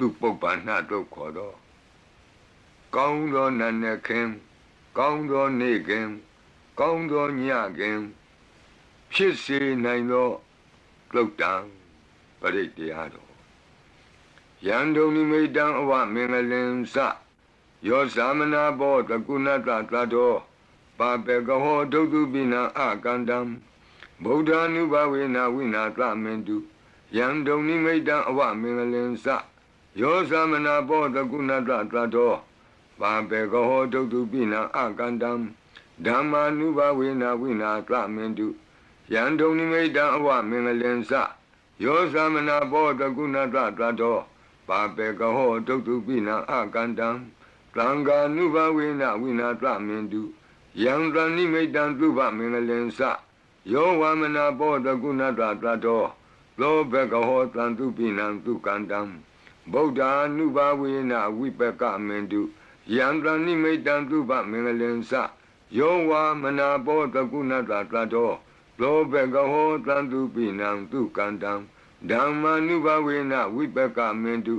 သူပုပ္ပန္နတို့ခေါ်တော့ကောင်းသောနတ်နဲ့ခင်ကောင်းသောနေ့ခင်ကောင်းသောညခင်ဖြစ်စေနိုင်သောလုတ်တံပရိတ်တရားတော်ယံဒုံနိမိတံအဝမင်္ဂလင်စယောသမနာဘောတကုဏတတတောပါပေကဟောဒုတုပိနံအကန္တံဗုဒ္ဓ ानु ဘဝေနဝိနာသမင်တုယံဒုံနိမိတံအဝမင်္ဂလင်စ ယောသမနာဘောတကုဏတတတောပါပေကဟောဒုတုပိနံအကန္တံဓမ္မာနုဘဝေနဝိနာသမင်တုယံဒုံနိမိတံအဝမင်္ဂလင်စယောသမနာဘောတကုဏတတတောပါပေကဟောဒုတုပိနံအကန္တံသံဃာနုဘဝေနဝိနာသမင်တုယံတဏိမိတံသုဘမင်္ဂလင်္စယောဝမနာဘောတကုဏတတတောလောဘကဟောတံသူပိနံသူကန္တံ ဗုဒ္ဓ ानु ဘဝေနဝိပကမင်တုယံတဏိမိတံသုဘမင်္ဂလင်္စယောဝမနာဘောတကုဏတတတောလောဘကဟောတံသူပိနံသူကန္တံဓမ္မာနုဘဝေနဝိပကမင်တု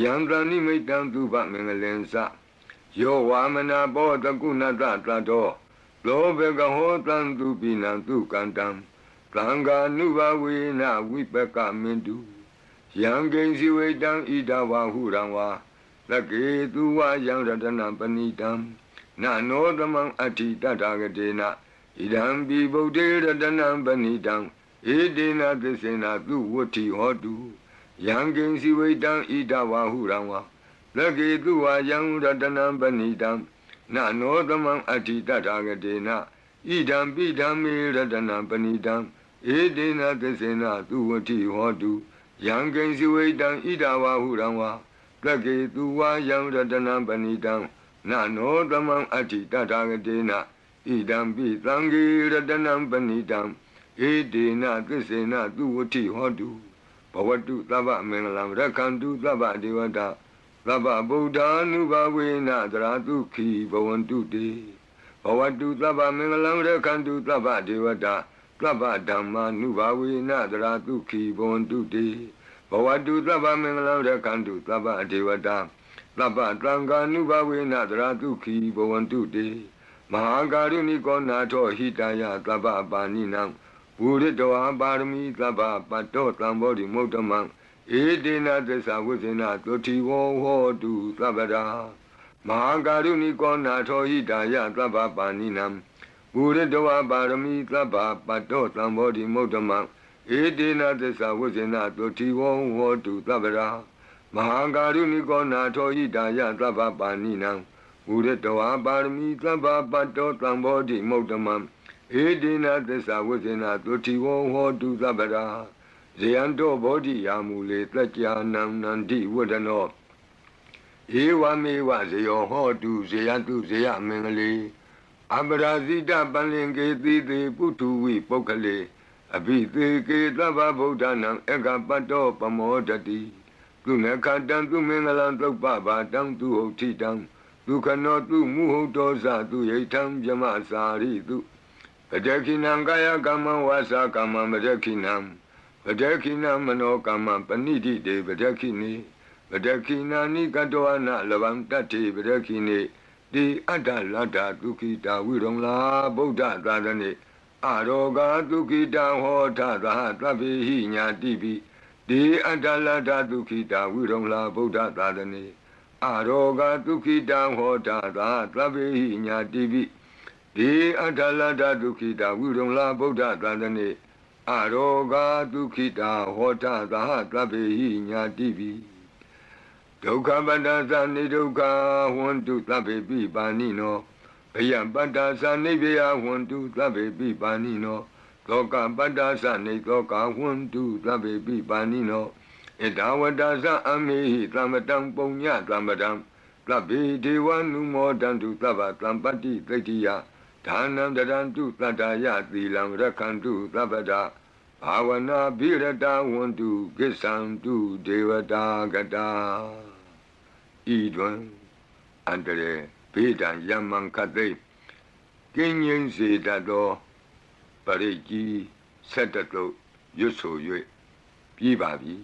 ယံတဏိမိတံသုဘမင်္ဂလင်္စယောဝါမနာဘောတကုဏတတတောလောဘကဟောတံသူပိနံသူကန္တံသံဃာနုဘဝေနဝိပကမင်တု ယံကိဉ္စီဝေတံဣဒဝါဟုရံဝါလကေသူဝယံရတနံပဏိတံနနောသမံအဋ္ဌိတတဂတေနဣဒံပိဗုဒ္ဓေရတနံပဏိတံဧတေနသစ္စေနသူဝတ္ထိဟောတုယံကိဉ္စီဝေတံဣဒဝါဟုရံဝါလကေသူဝယံရတနံပဏိတံနနောသမံအဋ္ဌိတထာဂတေနဣဒံပိဓမ္မေရတနံပဏိတံဧတေနသစ္စေနသူဝတိဟောတု ယံကိဉ္စီဝိတံဣဒဝါဟုရံဝါလကေသူဝယံရတနံပဏိတံနနောသမံအဋ္ဌိတထာဂတေနဣဒံပိသံဃေရတနံပဏိတံဧတေနသစ္စေနသူဝတိဟောတုဘဝတုသဗ္ဗမင်္ဂလံရက္ခန္တုသဗ္ဗဒေဝတာသဗ္ဗဗုဒ္ဓ ानु ဘဝေနသရတုခိဘဝန္တုတေဘဝတုသဗ္ဗမင်္ဂလံရခန္တုသဗ္ဗဒေဝတာ သဗ္ဗဓမ္မာနုဘဝေနသရတုခိဘဝန္တုတေဘဝတုသဗ္ဗမင်္ဂလံရခန္တုသဗ္ဗဒေဝတာသဗ္ဗတံဃာနုဘဝေနသရတုခိဘဝန္တုတေမဟာကာရုဏိကောနာထောဟိတယသဗ္ဗပါဏိနံဝုရတောပါရမီသဗ္ဗပတ္တောတံဘောဓိမုဒ္ဓမံဧတေနသစ္စာဝိဇ္ဇနာသုတိဝောဟောတုသဗ္ဗရာမဟာကာရုဏိကောနာထောဟိတာယသဗ္ဗပါဏိနံ ဘူရတဝပါရမီသဗ္ဗပတ္တောသံဘောဓိမုဒ္ဓမံဧတေနသစ္စာဝိဇ္ဇနာသုတိဝောဟောတုသဗ္ဗရာမဟာကာရုဏိကောနာထောဟိတာယသဗ္ဗပါဏိနံဘူရတဝပါရမီသဗ္ဗပတ္တောသံဘောဓိမုဒ္ဓမံဧတေနသစ္စာဝိဇ္ဇနာသုတိဝောဟောတုသဗ္ဗရာဇယံတောဘောဓိယာမူလေတကြနံနန္တိဝဒနောဧဝမေဝဇယောဟောတုဇယတုဇယမင်္ဂလေ အပရာဇိတပလင်ကေတိတိပုထုဝိပုဂ္ဂလေအဘိသေကေသဗ္ဗဗုဒ္ဓနာအကပတ္တောပမောတတိသူနခတံသူမင်္ဂလံသုပ္ပဘာတံသူဟုတ်ထိတံဒုခနောသူမုဟုတ်တောဇသူယိထံမြမစာရိတုပတခိနံကာယကမ္မဝါစာကမ္မပတခိနံပဒခိနမနောကမ္မပဏိတိတေပဒခိနိပဒခိနာနိကတောအနလဗံတတ္တိပဒခိနိ တိအတ္တလတ္တဒုခိတာဝိရုံလာဗုဒ္ဓသာသနေအရောဂဒုခိတံဟောထသဟသဗ္ဗေဟိညာတိပိတိအတ္တလတ္တဒုခိတာဝိရုံလာဗုဒ္ဓသာသနေအရောဂဒုခိတံဟောထသဟသဗ္ဗေဟိညာတိပိတိအတ္တလတ္တဒုခိတာဝိရုံလာဗုဒ္ဓသာသနေအရောဂဒုခိတာဟောတသဟသဗ္ဗေဟိညာတိပိ ဒုက္ခပတ္တသနိဒုက္ခဝန္တုသဗ္ဗေပိပါဏိနောဘယပတ္တသနိဗ္ဗယဝန္တုသဗ္ဗေပိပါဏိနောသောကပတ္တသနိသောကဝန္တုသဗ္ဗေပိပါဏိနောဣဒဝတ္တသအမေဟိသမတံပုံညသမတံသဗ္ဗေဒေဝနုမောတံတုသဗ္ဗတံပတ္တိသိတ္တိယဒါနံတရံတုတတ္တယသီလံရခန္တုသဗ္ဗဒ ဘာဝနာဘိရတဝန္တုကိစ္ဆံတုဒေဝတာကတာဤတွင်အန္တရေဘေးတံယမံခတ်သိကင်းငင်းစေတတ်သောပရိကြီးဆက်တတ်လို့ရွတ်ဆို၍ပြီးပါပြီ